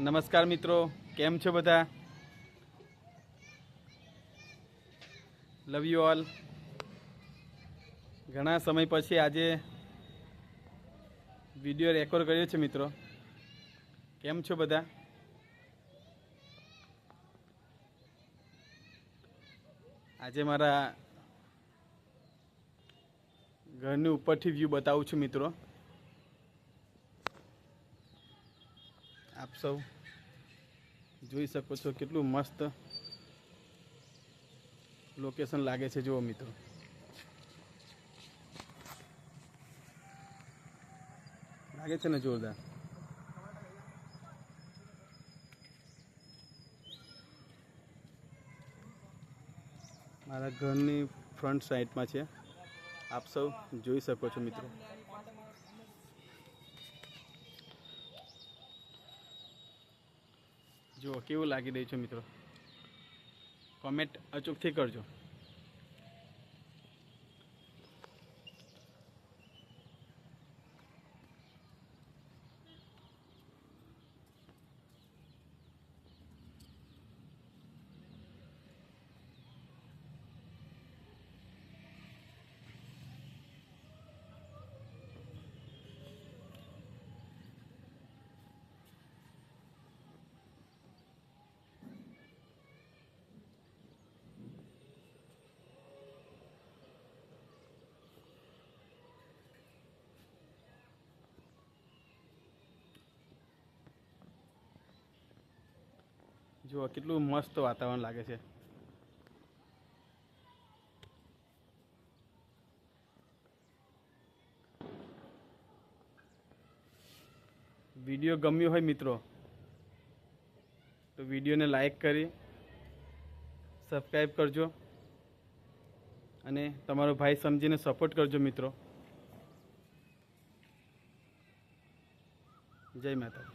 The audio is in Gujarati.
નમસ્કાર મિત્રો, કેમ છો બધા? લવ યુ ઓલ ઘણા સમય પછી આજે વીડિયો રેકોર્ડ કર્યો છે મિત્રો. કેમ છો બધા? આજે મારા ઘરની ઉપરથી વ્યૂ બતાવું છું મિત્રો. આપ સૌ જોઈ શકો છો કેટલું મસ્ત લોકેશન લાગે છે, જુઓ મિત્રો. લાગે છે ને જોરદાર? મારા ઘરની ફ્રન્ટ સાઈડમાં છે. આપ સૌ જોઈ શકો છો, મિત્રો. જુઓ કેવું લાગી રહ્યું છે મિત્રો? કોમેન્ટ અચૂકથી કરજો. જુઓ, કેટલું મસ્ત વાતાવરણ લાગે છે. વીડિયો ગમ્યો હોય મિત્રો, તો વિડીયોને લાઈક કરી સબસ્ક્રાઈબ કરજો, અને તમારો ભાઈ સમજીને સપોર્ટ કરજો મિત્રો. જય માતા